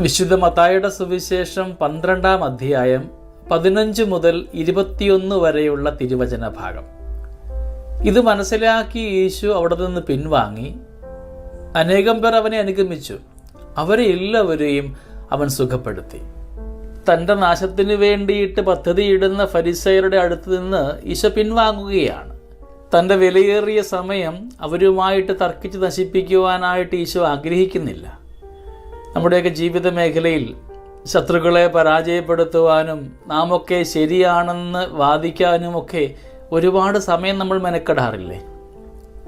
വിശുദ്ധ മതായുടെ സുവിശേഷം പന്ത്രണ്ടാം അധ്യായം പതിനഞ്ച് മുതൽ ഇരുപത്തിയൊന്ന് വരെയുള്ള തിരുവചന ഭാഗം. ഇത് മനസ്സിലാക്കി യേശു അവിടെ നിന്ന് പിൻവാങ്ങി. അനേകം പേർ അവനെ അനുഗമിച്ചു. അവരെ എല്ലാവരെയും അവൻ സുഖപ്പെടുത്തി. തന്റെ നാശത്തിന് വേണ്ടിയിട്ട് പദ്ധതിയിടുന്ന ഫരിസയരുടെ അടുത്ത് നിന്ന് ഈശോ പിൻവാങ്ങുകയാണ്. തന്റെ വിലയേറിയ സമയം അവരുമായിട്ട് തർക്കിച്ച് നശിപ്പിക്കുവാനായിട്ട് ഈശോ ആഗ്രഹിക്കുന്നില്ല. നമ്മുടെയൊക്കെ ജീവിത മേഖലയിൽ ശത്രുക്കളെ പരാജയപ്പെടുത്തുവാനും നാമൊക്കെ ശരിയാണെന്ന് വാദിക്കാനുമൊക്കെ ഒരുപാട് സമയം നമ്മൾ മെനക്കെടാറില്ലേ?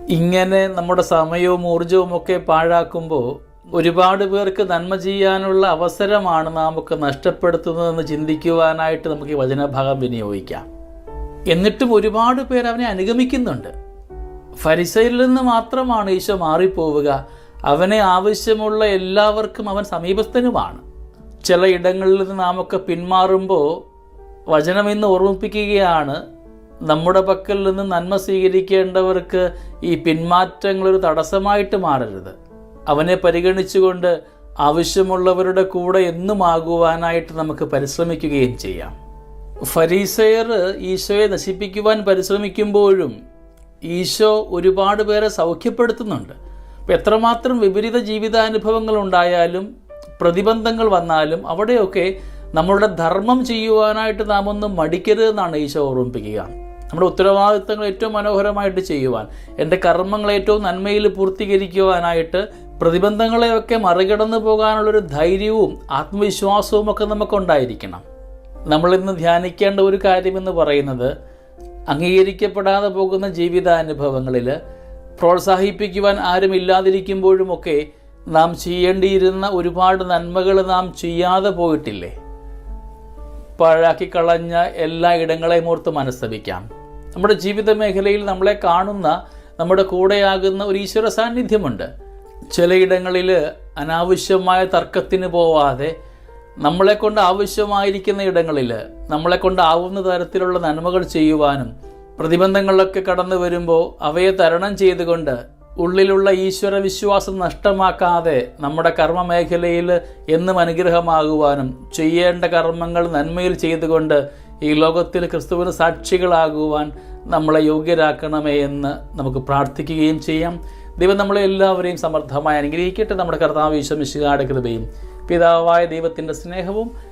ഇങ്ങനെ നമ്മുടെ സമയവും ഊർജവും ഒക്കെ പാഴാക്കുമ്പോൾ ഒരുപാട് പേർക്ക് നന്മ ചെയ്യാനുള്ള അവസരമാണ് നാം ഒക്കെ നഷ്ടപ്പെടുത്തുന്നതെന്ന് ചിന്തിക്കുവാനായിട്ട് നമുക്ക് ഈ വചനഭാഗം വിനിയോഗിക്കാം. എന്നിട്ടും ഒരുപാട് പേർ അവനെ അനുഗമിക്കുന്നുണ്ട്. ഫരിസയിൽ നിന്ന് മാത്രമാണ് ഈശോ മാറിപ്പോവുക. അവനെ ആവശ്യമുള്ള എല്ലാവർക്കും അവൻ സമീപസ്ഥനുമാണ്. ചില ഇടങ്ങളിൽ നിന്ന് നാമൊക്കെ പിന്മാറുമ്പോൾ വചനം ഇന്ന് ഓർമ്മിപ്പിക്കുകയാണ്. നമ്മുടെ പക്കൽ നിന്ന് നന്മ സ്വീകരിക്കേണ്ടവർക്ക് ഈ പിന്മാറ്റങ്ങളൊരു തടസ്സമായിട്ട് മാറരുത്. അവനെ പരിഗണിച്ചുകൊണ്ട് ആവശ്യമുള്ളവരുടെ കൂടെ എന്നും ആകുവാനായിട്ട് നമുക്ക് പരിശ്രമിക്കുകയും ചെയ്യാം. ഫരീസയർ ഈശോയെ നശിപ്പിക്കുവാൻ പരിശ്രമിക്കുമ്പോഴും ഈശോ ഒരുപാട് പേരെ സൗഖ്യപ്പെടുത്തുന്നുണ്ട്. അപ്പം എത്രമാത്രം വിപരീത ജീവിതാനുഭവങ്ങൾ ഉണ്ടായാലും പ്രതിബന്ധങ്ങൾ വന്നാലും അവിടെയൊക്കെ നമ്മളുടെ ധർമ്മം ചെയ്യുവാനായിട്ട് നാം ഒന്നും മടിക്കരുതെന്നാണ് ഈശോ ഓർമ്മിപ്പിക്കുക. നമ്മുടെ ഉത്തരവാദിത്തങ്ങൾ ഏറ്റവും മനോഹരമായിട്ട് ചെയ്യുവാൻ എന്റെ കർമ്മങ്ങൾ ഏറ്റവും നന്മയിൽ പൂർത്തീകരിക്കുവാനായിട്ട് പ്രതിബന്ധങ്ങളെയൊക്കെ മറികടന്നു പോകാനുള്ളൊരു ധൈര്യവും ആത്മവിശ്വാസവും ഒക്കെ നമുക്കുണ്ടായിരിക്കണം. നമ്മളിന്ന് ധ്യാനിക്കേണ്ട ഒരു കാര്യമെന്ന് പറയുന്നത് അംഗീകരിക്കപ്പെടാതെ പോകുന്ന ജീവിതാനുഭവങ്ങളിൽ പ്രോത്സാഹിപ്പിക്കുവാൻ ആരുമില്ലാതിരിക്കുമ്പോഴുമൊക്കെ നാം ചെയ്യേണ്ടിയിരുന്ന ഒരുപാട് നന്മകൾ നാം ചെയ്യാതെ പോയിട്ടില്ലേ? പാഴാക്കി കളഞ്ഞ എല്ലാ ഇടങ്ങളെയും ഓർത്ത് മനസ്തപിക്കാം നമ്മുടെ ജീവിത മേഖലയിൽ നമ്മളെ കാണുന്ന നമ്മുടെ കൂടെയാകുന്ന ഒരു ഈശ്വര സാന്നിധ്യമുണ്ട്. ചിലയിടങ്ങളിൽ അനാവശ്യമായ തർക്കത്തിന് പോവാതെ നമ്മളെ കൊണ്ട് ആവശ്യമായിരിക്കുന്ന ഇടങ്ങളിൽ നമ്മളെ കൊണ്ടാവുന്ന തരത്തിലുള്ള നന്മകൾ ചെയ്യുവാനും പ്രതിബന്ധങ്ങളിലൊക്കെ കടന്നു വരുമ്പോൾ അവയെ തരണം ചെയ്തുകൊണ്ട് ഉള്ളിലുള്ള ഈശ്വര വിശ്വാസം നഷ്ടമാക്കാതെ നമ്മുടെ കർമ്മ മേഖലയിൽ എന്നും അനുഗ്രഹമാകുവാനും ചെയ്യേണ്ട കർമ്മങ്ങൾ നന്മയിൽ ചെയ്തുകൊണ്ട് ഈ ലോകത്തിൽ ക്രിസ്തുവിന് സാക്ഷികളാകുവാൻ നമ്മളെ യോഗ്യരാക്കണമേ എന്ന് നമുക്ക് പ്രാർത്ഥിക്കുകയും ചെയ്യാം. ദൈവം നമ്മളെ എല്ലാവരെയും സമർത്ഥമായി അനുഗ്രഹിക്കട്ടെ. നമ്മുടെ കർത്താവ് ഈശ്വമിശുകാട് കൃപയും പിതാവായ ദൈവത്തിന്റെ സ്നേഹവും